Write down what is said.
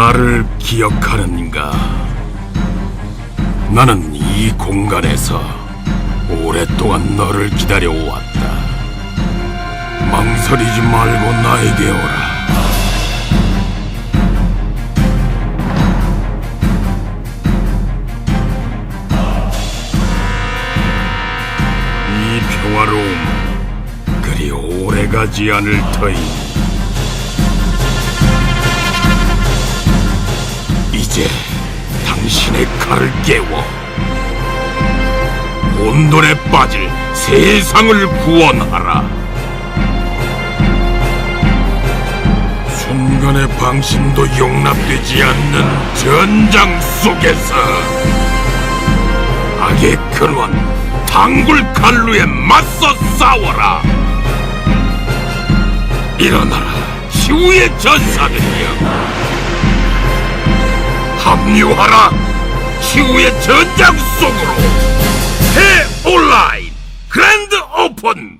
나를 기억하는가? 나는 이 공간에서 오랫동안 너를 기다려왔다. 망설이지 말고 나에게 오라. 이 평화로움 그리 오래 가지 않을 터이니 신의 칼을 깨워 혼돈에 빠질 세상을 구원하라. 순간의 방심도 용납되지 않는 전장 속에서 악의 근원 당굴 칼루에 맞서 싸워라. 일어나라, 지우의 전사들이여. 합류하라! 지구의 전장 속으로! 새 온라인 그랜드 오픈!